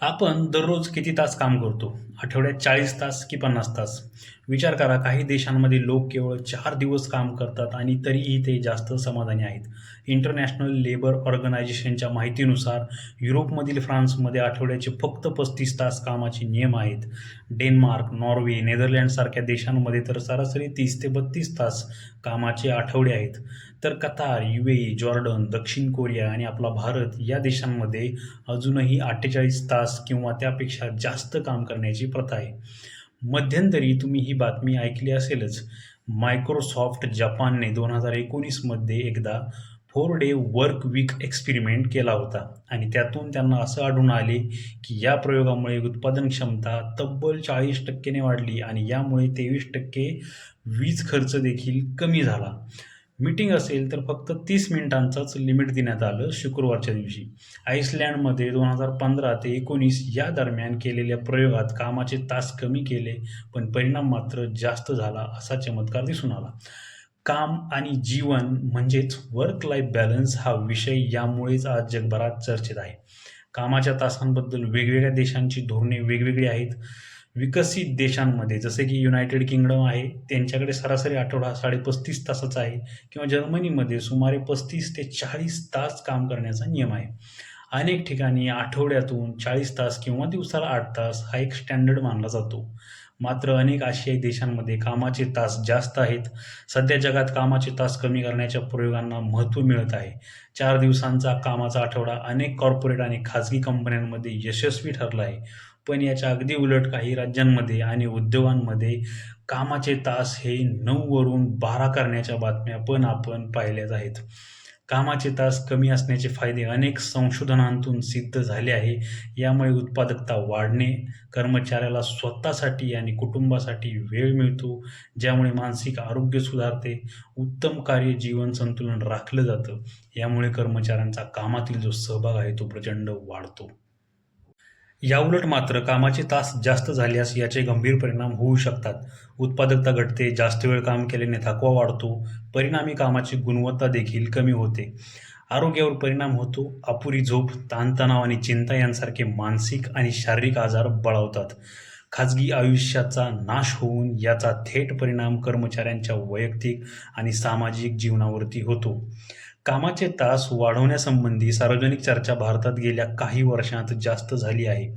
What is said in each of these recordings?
आपण दररोज किती तास काम करतो? आठवड्यात चाळीस तास की पन्नास तास? विचार करा काही देशांमध्ये लोक केवळ चार दिवस काम करतात आणि तरीही ते जास्त समाधानी आहेत. इंटरनॅशनल लेबर ऑर्गनायझेशनच्या माहितीनुसार युरोपमधील फ्रान्समध्ये आठवड्याचे फक्त पस्तीस तास कामाचे नियम आहेत. डेन्मार्क नॉर्वे नेदरलँडसारख्या देशांमध्ये तर सरासरी तीस ते बत्तीस तास कामाचे आठवडे आहेत. तर कतार यू ए जॉर्डन दक्षिण कोरिया आणि आपला भारत या देशांमध्ये अजूनही अठ्ठेचाळीस तास किंवा त्यापेक्षा जास्त काम करण्याची प्रथा आहे. मध्यंतरी तुम्ही ही बातमी ऐकली असेलच. मायक्रोसॉफ्ट जपानने दोन हजार एकोणीसमध्ये एकदा four day work week experiment केला होता. आणि त्यातून त्यांना असं आढळून आले की या प्रयोगामुळे उत्पादन क्षमता तब्बल चाळीस टक्केने वाढली आणि यामुळे तेवीस टक्के वीज खर्च देखील कमी झाला. मीटिंग असेल तर फक्त तीस मिनिटांचाच लिमिट देण्यात आलं शुक्रवारच्या दिवशी. आईसलँडमध्ये दोन हजार पंधरा ते एकोणीस या दरम्यान केलेल्या प्रयोगात कामाचे तास कमी केले पण परिणाम मात्र जास्त झाला असा चमत्कार दिसून आला. काम आणि जीवन म्हणजेच वर्क लाईफ बॅलन्स हा विषय यामुळेच आज जगभरात चर्चेत आहे. कामाच्या तासांबद्दल वेगवेगळ्या देशांची धोरणे वेगवेगळी आहेत. विकसित देशांमध्ये जसे की युनायटेड किंगडम आहे त्यांच्याकडे सरासरी आठवडा साडेपस्तीस तासाचा आहे किंवा जर्मनीमध्ये सुमारे पस्तीस ते चाळीस तास काम करण्याचा नियम आहे. अनेक ठिकाणी आठवड्यातून चाळीस तास किंवा दिवसाला आठ तास हा एक स्टँडर्ड मानला जातो. मात्र अनेक आशियाई देशांमध्ये कामाचे तास जास्त आहेत. सध्या जगात कामाचे तास कमी करण्याच्या प्रयोगांना महत्त्व मिळत आहे. चार दिवसांचा कामाचा आठवडा अनेक कॉर्पोरेट आणि खाजगी कंपन्यांमध्ये यशस्वी ठरला आहे. पण याच्या अगदी उलट काही राज्यांमध्ये आणि उद्योगांमध्ये कामाचे तास हे नऊवरून बारा करण्याच्या बातम्या पण आपण पाहिल्याच आहेत. कामाचे तास कमी असण्याचे फायदे अनेक संशोधनांतून सिद्ध झाले आहे. यामुळे उत्पादकता वाढणे कर्मचाऱ्याला स्वतःसाठी आणि कुटुंबासाठी वेळ मिळतो ज्यामुळे मानसिक आरोग्य सुधारते उत्तम कार्य जीवन संतुलन राखलं जातं. यामुळे कर्मचाऱ्यांचा कामातील जो सहभाग आहे तो प्रचंड वाढतो. याउलट मात्र कामाचे तास जास्त झाल्यास याचे गंभीर परिणाम होऊ शकतात. उत्पादकता घटते जास्त वेळ काम केल्याने थकवा वाढतो परिणामी कामाची गुणवत्ता देखील कमी होते. आरोग्यावर परिणाम होतो अपुरी झोप ताणतणाव आणि चिंता यांसारखे मानसिक आणि शारीरिक आजार बळावतात. खाजगी आयुष्याचा नाश होऊन याचा थेट परिणाम कर्मचाऱ्यांच्या वैयक्तिक आणि सामाजिक जीवनावरती होतो. कामाचे तास वाढवण्यासंबंधी सार्वजनिक चर्चा भारतात गेल्या काही वर्षांत जास्त झाली आहे.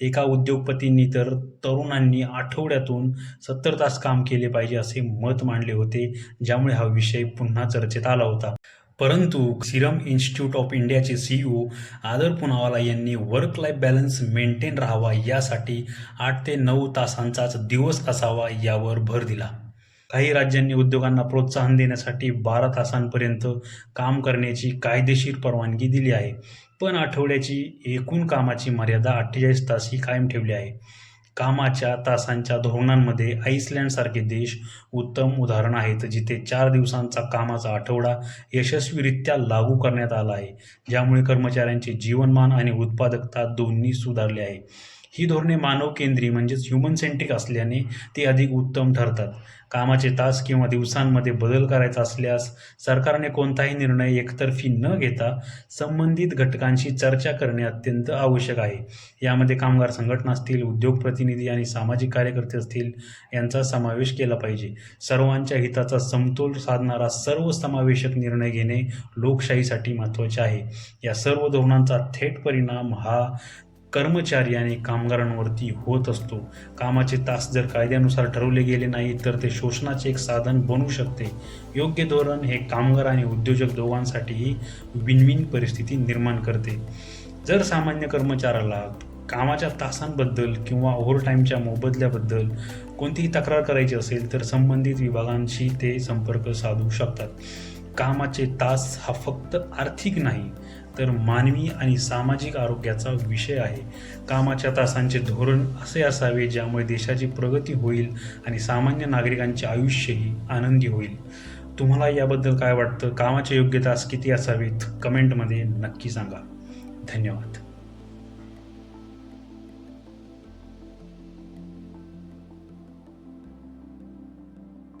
एका उद्योगपतींनी तर तरुणांनी आठवड्यातून सत्तर तास काम केले पाहिजे असे मत मांडले होते ज्यामुळे हा विषय पुन्हा चर्चेत आला होता. परंतु सिरम इन्स्टिट्यूट ऑफ इंडियाचे सीईओ आदर पुनावाला यांनी वर्क लाईफ बॅलन्स मेंटेन राहावा यासाठी आठ ते नऊ तासांचाच दिवस असावा यावर भर दिला. काही राज्यांनी उद्योगांना प्रोत्साहन देण्यासाठी बारा तासांपर्यंत काम करण्याची कायदेशीर परवानगी दिली आहे. पण आठवड्याची एकूण कामाची मर्यादा अठ्ठेचाळीस तास ही कायम ठेवली आहे. कामाच्या तासांच्या धोरणांमध्ये आईसलँडसारखे देश उत्तम उदाहरण आहेत जिथे चार दिवसांचा कामाचा आठवडा यशस्वीरित्या लागू करण्यात आला आहे ज्यामुळे कर्मचाऱ्यांचे जीवनमान आणि उत्पादकता दोन्ही सुधारले आहे. ही धोरणे मानव केंद्री म्हणजेच ह्युमन सेंट्रिक असल्याने ते अधिक उत्तम ठरतात. कामाचे तास किंवा दिवसांमध्ये बदल करायचा असल्यास सरकारने कोणताही निर्णय एकतर्फी न घेता संबंधित घटकांशी चर्चा करणे अत्यंत आवश्यक आहे. यामध्ये कामगार संघटना असतील उद्योग प्रतिनिधी आणि सामाजिक कार्यकर्ते असतील यांचा समावेश केला पाहिजे. सर्वांच्या हिताचा समतोल साधणारा सर्वसमावेशक निर्णय घेणे लोकशाहीसाठी महत्त्वाचे आहे. या सर्व धोरणांचा थेट परिणाम हा कर्मचारी आणि कामगारांवरती होत असतो. कामाचे तास जर कायद्यानुसार ठरवले गेले नाही तर ते शोषणाचे एक साधन बनू शकते. योग्य धोरण हे कामगार आणि उद्योजक दोघांसाठीही विनविन परिस्थिती निर्माण करते. जर सामान्य कर्मचाऱ्याला कामाच्या तासांबद्दल किंवा ओव्हरटाईमच्या मोबदल्याबद्दल कोणतीही तक्रार करायची असेल तर संबंधित विभागांशी ते संपर्क साधू शकतात. कामाचे तास हा फक्त आर्थिक नाही तर मानवी आणि सामाजिक आरोग्याचा विषय आहे. कामाच्या तासांचे धोरण असे असावे ज्यामुळे देशाची प्रगती होईल आणि सामान्य नागरिकांचे आयुष्यही आनंदी होईल. तुम्हाला याबद्दल काय वाटतं? कामाचे योग्य तास किती असावेत? कमेंटमध्ये नक्की सांगा. धन्यवाद.